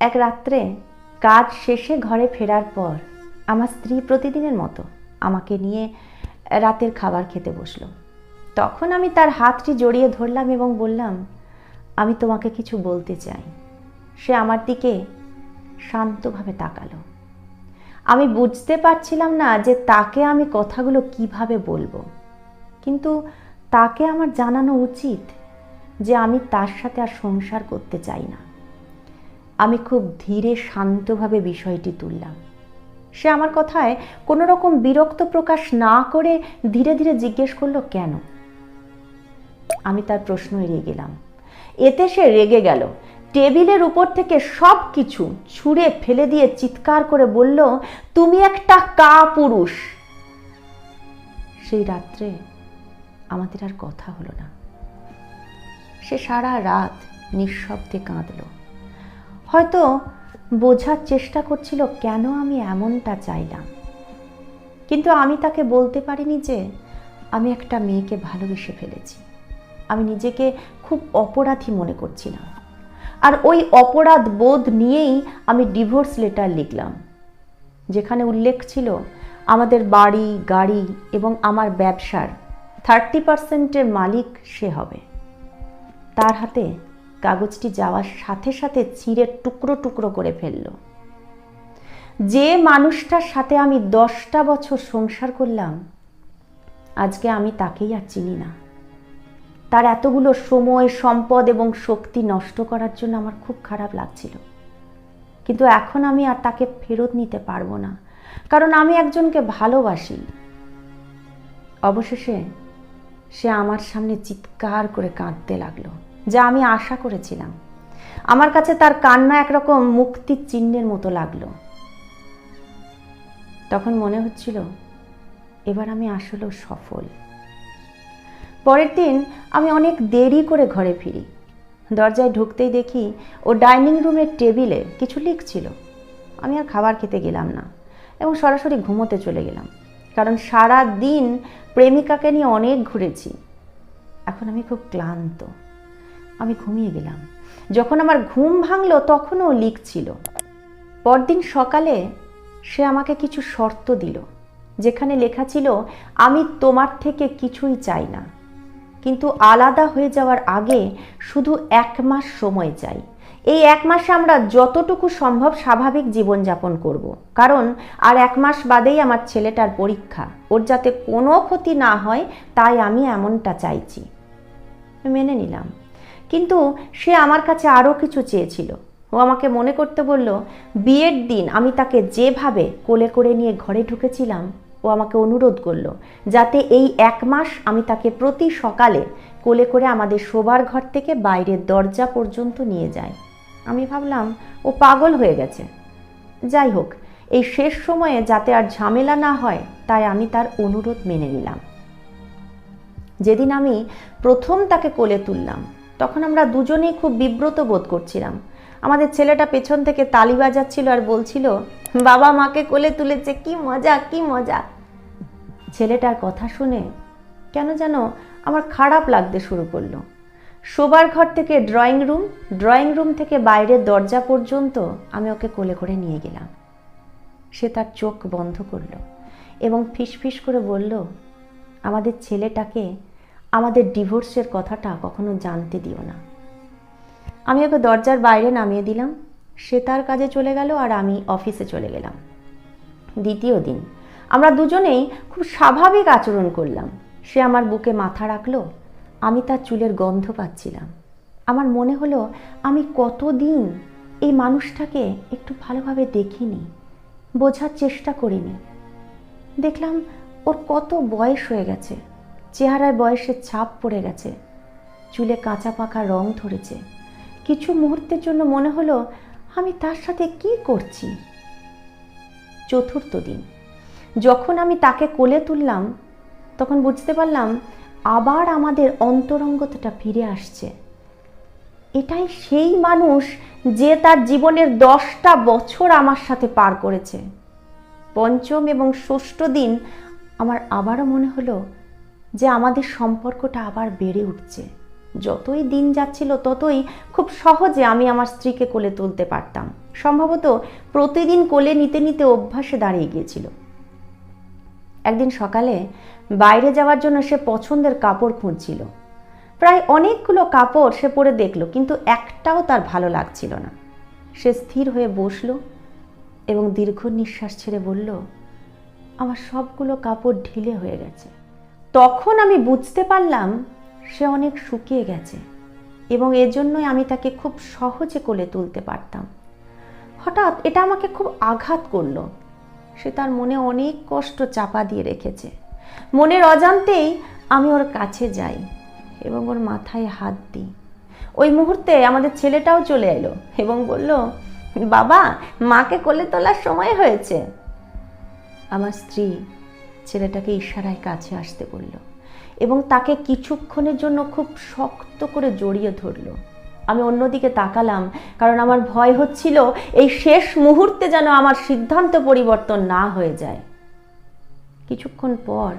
এক রাত্রে কাজ শেষে ঘরে ফেরার পর আমার স্ত্রী প্রতিদিনের মতো আমাকে নিয়ে রাতের খাবার খেতে বসল। তখন আমি তার হাতটি জড়িয়ে ধরলাম এবং বললাম, আমি তোমাকে কিছু বলতে চাই। সে আমার দিকে শান্তভাবে তাকালো। আমি বুঝতে পারছিলাম না যে তাকে আমি কথাগুলো কীভাবে বলব, কিন্তু তাকে আমার জানানো উচিত যে আমি তার সাথে আর সংসার করতে চাই না। আমি খুব ধীরে, শান্তভাবে বিষয়টি তুললাম। সে আমার কথায় কোনো রকম বিরক্ত প্রকাশ না করে ধীরে ধীরে জিজ্ঞেস করল, কেন? আমি তার প্রশ্ন এড়িয়ে গেলাম। এতে সে রেগে গেল। টেবিলের উপর থেকে সব কিছু ছুঁড়ে ফেলে দিয়ে চিৎকার করে বলল, তুমি একটা কা পুরুষ সেই রাত্রে আমাদের আর কথা হলো না। সে সারা রাত নিঃশব্দে কাঁদল। হয়তো বোঝার চেষ্টা করছিল, কেন আমি এমনটা চাইলাম? কিন্তু আমি তাকে বলতে পারিনি যে আমি একটা মেয়েকে ভালোবেসে ফেলেছি। আমি নিজেকে খুব অপরাধী মনে করছিলাম। আর ওই অপরাধ বোধ নিয়েই আমি ডিভোর্স লেটার লিখলাম, যেখানে উল্লেখ ছিল, আমাদের বাড়ি, গাড়ি এবং আমার ব্যবসার থার্টি পার্সেন্টের মালিক সে হবে। তার হাতে কাগজটি যাওয়ার সাথে সাথে ছিঁড়ে টুকরো টুকরো করে ফেলল। যে মানুষটার সাথে আমি দশটা বছর সংসার করলাম, আজকে আমি তাকেই আর চিনি না। তার এতগুলো সময়, সম্পদ এবং শক্তি নষ্ট করার জন্য আমার খুব খারাপ লাগছিল। কিন্তু এখন আমি আর তাকে ফেরত নিতে পারব না, কারণ আমি একজনকে ভালোবাসি। অবশেষে সে আমার সামনে চিৎকার করে কাঁদতে লাগল। যা আমি আশা করেছিলাম। আমার কাছে তার কান্না একরকম মুক্তির চিহ্নের মতো লাগল। তখন মনে হচ্ছিল, এবার আমি আসলেও সফল। পরের দিন আমি অনেক দেরি করে ঘরে ফিরি। দরজায় ঢুকতেই দেখি ও ডাইনিং রুমের টেবিলে কিছু লিখছিল। আমি আর খাবার খেতে গেলাম না এবং সরাসরি ঘুমোতে চলে গেলাম, কারণ সারা দিন প্রেমিকাকে নিয়ে অনেক ঘুরেছি। এখন আমি খুব ক্লান্ত। আমি ঘুমিয়ে গেলাম। যখন আমার ঘুম ভাঙলো, তখনও লিখছিল। পরদিন সকালে সে আমাকে কিছু শর্ত দিল, যেখানে লেখা ছিল, আমি তোমার থেকে কিছুই চাই না। কিন্তু আলাদা হয়ে যাওয়ার আগে শুধু এক মাস সময় চাই। এই এক মাসে আমরা যতটুকু সম্ভব স্বাভাবিক জীবনযাপন করব। কারণ আর এক মাস বাদেই আমার ছেলেটার পরীক্ষা। ওর যাতে কোনো ক্ষতি না হয়, তাই আমি এমনটা চাইছি। মেনে নিলাম। কিন্তু সে আমার কাছে আরও কিছু চেয়েছিল। ও আমাকে মনে করতে বলল, বিয়ের দিন আমি তাকে যেভাবে কোলে করে নিয়ে ঘরে ঢুকেছিলাম, ও আমাকে অনুরোধ করল, যাতে এই এক মাস আমি তাকে প্রতি সকালে কোলে করে আমাদের শোবার ঘর থেকে বাইরের দরজা পর্যন্ত নিয়ে যায় আমি ভাবলাম, ও পাগল হয়ে গেছে। যাই হোক, এই শেষ সময়ে যাতে আর ঝামেলা না হয়, তাই আমি তার অনুরোধ মেনে নিলাম। যেদিন আমি প্রথম তাকে কোলে তুললাম তখন আমরা দুজনেই খুব বিব্রত বোধ করছিলাম। আমাদের ছেলেটা পেছন থেকে তালি বাজাচ্ছিল আর বলছিল, বাবা মাকে কোলে তুলেছে, কি মজা কি মজা। ছেলেটার কথা শুনে কেন যেন আমার খারাপ লাগতে শুরু করল। শোবার ঘর থেকে ড্রয়িং রুম ড্রয়িং রুম থেকে বাইরের দরজা পর্যন্ত আমি ওকে কোলে করে নিয়ে গেলাম। সে তার চোখ বন্ধ করল এবং ফিসফিস করে বলল, আমাদের ছেলেটাকে আমাদের ডিভোর্সের কথাটা কখনো জানতে দিও না। আমি ওকে দরজার বাইরে নামিয়ে দিলাম। সে তার কাজে চলে গেল আর আমি অফিসে চলে গেলাম। দ্বিতীয় দিন, আমরা দুজনেই খুব স্বাভাবিক আচরণ করলাম। সে আমার বুকে মাথা রাখল। আমি তার চুলের গন্ধ পাচ্ছিলাম। আমার মনে হলো, আমি কতদিন এই মানুষটাকে একটু ভালোভাবে দেখিনি, বোঝার চেষ্টা করিনি। দেখলাম ওর কত বয়স হয়ে গেছে। চেহারায় বয়সের ছাপ পড়ে গেছে। চুলে কাঁচা পাকা রং ধরেছে। কিছু মুহূর্তের জন্য মনে হলো, আমি তার সাথে কি করছি? চতুর্থ দিন। যখন আমি তাকে কোলে তুললাম, তখন বুঝতে পারলাম, আবার আমাদের অন্তরঙ্গতাটা ফিরে আসছে। এটাই সেই মানুষ যে তার জীবনের দশটা বছর আমার সাথে পার করেছে। পঞ্চম এবং ষষ্ঠ দিন আমার আবারও মনে হলো যে আমাদের সম্পর্কটা আবার বেড়ে উঠছে। যতই দিন যাচ্ছিল ততই খুব সহজে আমি আমার স্ত্রীকে কোলে তুলতে পারতাম। সম্ভবত প্রতিদিন কোলে নিতে নিতে অভ্যাসে দাঁড়িয়ে গিয়েছিল। একদিন সকালে বাইরে যাওয়ার জন্য সে পছন্দের কাপড় খুঁজছিল। প্রায় অনেকগুলো কাপড় সে পরে দেখল, কিন্তু একটাও তার ভালো লাগছিল না। সে স্থির হয়ে বসল এবং দীর্ঘ নিঃশ্বাস ছেড়ে বলল, আমার সবগুলো কাপড় ঢিলে হয়ে গেছে। তখন আমি বুঝতে পারলাম সে অনেক শুকিয়ে গেছে এবং এজন্যই আমি তাকে খুব সহজে কোলে তুলতে পারতাম। হঠাৎ এটা আমাকে খুব আঘাত করল। সে তার মনে অনেক কষ্ট চাপা দিয়ে রেখেছে। মনের অজান্তেই আমি ওর কাছে যাই এবং ওর মাথায় হাত দিই। ওই মুহূর্তে আমাদের ছেলেটাও চলে এলো এবং বলল, বাবা, মাকে কোলে তোলার সময় হয়েছে। আমার স্ত্রী ছেলেটাকে ইশারায় কাছে আসতে বলল এবং তাকে কিছুক্ষণের জন্য খুব শক্ত করে জড়িয়ে ধরলো। আমি অন্যদিকে তাকালাম, কারণ আমার ভয় হচ্ছিল এই শেষ মুহূর্তে যেন আমার সিদ্ধান্ত পরিবর্তন না হয়ে যায়। কিছুক্ষণ পর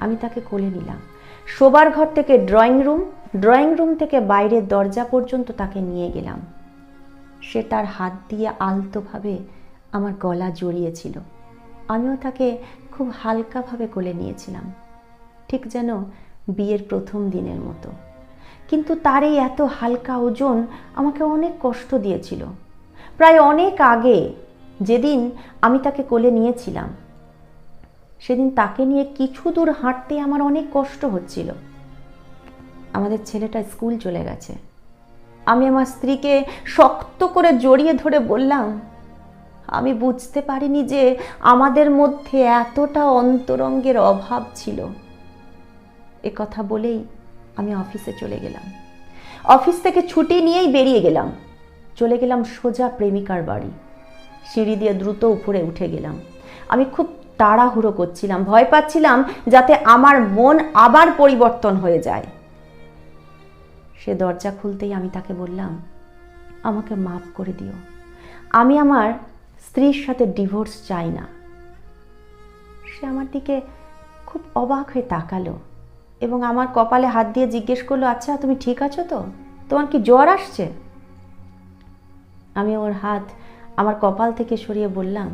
আমি তাকে কোলে নিলাম। শোবার ঘর থেকে ড্রয়িং রুম ড্রয়িং রুম থেকে বাইরের দরজা পর্যন্ত তাকে নিয়ে গেলাম। সে তার হাত দিয়ে আলতোভাবে আমার গলা জড়িয়েছিল। আমিও তাকে খুব হালকাভাবে কোলে নিয়েছিলাম, ঠিক যেন বিয়ের প্রথম দিনের মতো। কিন্তু তার এই এত হালকা ওজন আমাকে অনেক কষ্ট দিয়েছিল। প্রায় অনেক আগে যেদিন আমি তাকে কোলে নিয়েছিলাম, সেদিন তাকে নিয়ে কিছু দূর হাঁটতে আমার অনেক কষ্ট হচ্ছিল। আমাদের ছেলেটা স্কুল চলে গেছে। আমি আমার স্ত্রীকে শক্ত করে জড়িয়ে ধরে বললাম আমি বুঝতে পারিনি যে আমাদের মধ্যে এতটা অন্তরঙ্গের অভাব ছিল। এ কথা বলেই আমি অফিসে চলে গেলাম। অফিস থেকে ছুটি নিয়েই বেরিয়ে গেলাম। চলে গেলাম সোজা প্রেমিকার বাড়ি। সিঁড়ি দিয়ে দ্রুত উপরে উঠে গেলাম। আমি খুব তাড়াহুড়ো করছিলাম, ভয় পাচ্ছিলাম যাতে আমার মন আবার পরিবর্তন হয়ে যায়। সে দরজা খুলতেই আমি তাকে বললাম, আমাকে মাফ করে দিও। আমি আমার স্ত্রীর সাথে ডিভোর্স চাই না। সে আমার দিকে খুব অবাক হয়ে তাকালো এবং আমার কপালে হাত দিয়ে জিজ্ঞেস করল আচ্ছা তুমি ঠিক আছো তো? তোমার কি জ্বর আসছে? আমি ওর হাত আমার কপাল থেকে সরিয়ে বললাম,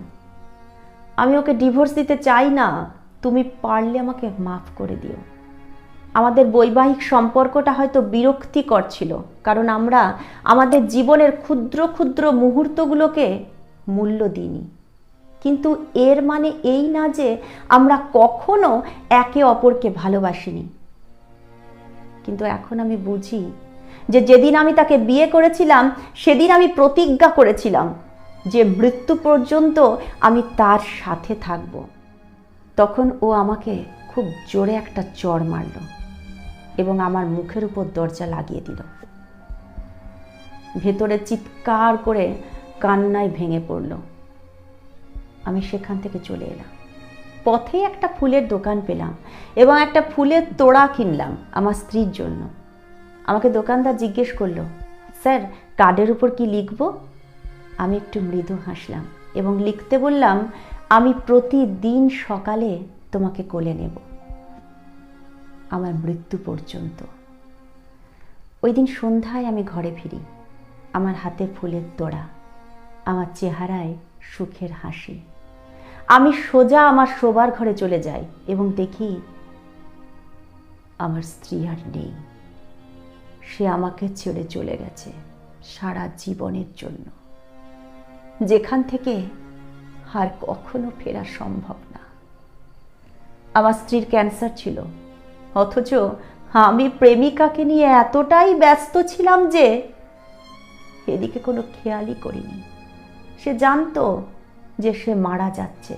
আমি ওকে ডিভোর্স দিতে চাই না। তুমি পারলে আমাকে মাফ করে দিও। আমাদের বৈবাহিক সম্পর্কটা হয়তো বিরক্তিকর ছিল, কারণ আমরা আমাদের জীবনের ক্ষুদ্র ক্ষুদ্র মুহূর্তগুলোকে মূল্য দিইনি। কিন্তু এর মানে এই না যে আমরা কখনো একে অপরকে ভালোবাসিনি। কিন্তু এখন আমি বুঝি যে যেদিন আমি তাকে বিয়ে করেছিলাম, সেদিন আমি প্রতিজ্ঞা করেছিলাম যে মৃত্যু পর্যন্ত আমি তার সাথে থাকব। তখন ও আমাকে খুব জোরে একটা চড় মারল এবং আমার মুখের উপর দরজা লাগিয়ে দিল। ভেতরে চিৎকার করে কান্নায় ভেঙে পড়ল। আমি সেখান থেকে চলে এলাম। পথে একটা ফুলের দোকান পেলাম এবং একটা ফুলের তোড়া কিনলাম আমার স্ত্রীর জন্য। আমাকে দোকানদার জিজ্ঞেস করল, স্যার, কার্ডের উপর কি লিখব? আমি একটু মৃদু হাসলাম এবং লিখতে বললাম, আমি প্রতিদিন সকালে তোমাকে কোলে নেব। আমার মৃত্যু পর্যন্ত। ওই দিন সন্ধ্যায় আমি ঘরে ফিরি। আমার হাতে ফুলের তোড়া। আমার চেহারায় সুখের হাসি। আমি সোজা আমার শোবার ঘরে চলে যাই এবং দেখি আমার স্ত্রী আর নেই। সে আমাকে ছেড়ে চলে গেছে সারা জীবনের জন্য। যেখান থেকে আর কখনো ফেরা সম্ভব না। আমার স্ত্রীর ক্যান্সার ছিল। অথচ আমি প্রেমিকাকে নিয়ে এতটাই ব্যস্ত ছিলাম যে এদিকে কোনো খেয়ালই করিনি। সে জানতো যে সে মারা যাচ্ছে।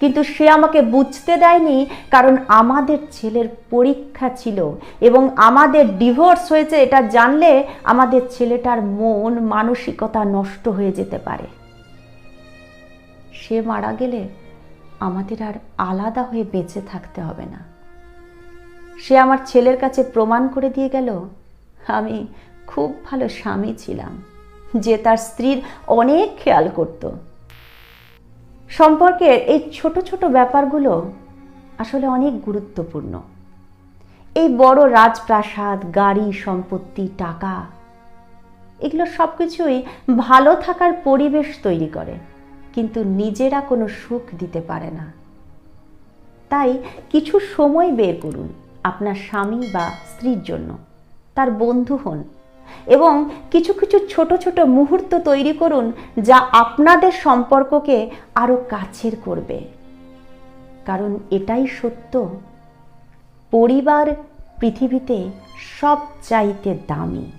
কিন্তু সে আমাকে বুঝতে দেয়নি কারণ আমাদের ছেলের পরীক্ষা ছিল এবং আমাদের ডিভোর্স হয়েছে এটা জানলে আমাদের ছেলেটার মন, মানসিকতা নষ্ট হয়ে যেতে পারে। সে মারা গেলে আমাদের আর আলাদা হয়ে বেঁচে থাকতে হবে না। সে আমার ছেলের কাছে প্রমাণ করে দিয়ে গেল, আমি খুব ভালো স্বামী ছিলাম। যে তার স্ত্রীর অনেক খেয়াল করতো। সম্পর্কের এই ছোট ছোট ব্যাপারগুলো আসলে অনেক গুরুত্বপূর্ণ। এই বড় রাজপ্রাসাদ, গাড়ি, সম্পত্তি, টাকা, এগুলো সব কিছুই ভালো থাকার পরিবেশ তৈরি করে, কিন্তু নিজেরা কোনো সুখ দিতে পারে না। তাই কিছু সময় বের করুন আপনার স্বামী বা স্ত্রীর জন্য, তার বন্ধু হন এবং কিছু কিছু ছোট ছোট মুহূর্ত তৈরি করুন যা আপনাদের সম্পর্ককে আরও কাছের করবে। কারণ এটাই সত্য। পরিবার পৃথিবীতে সব চাইতে দামি।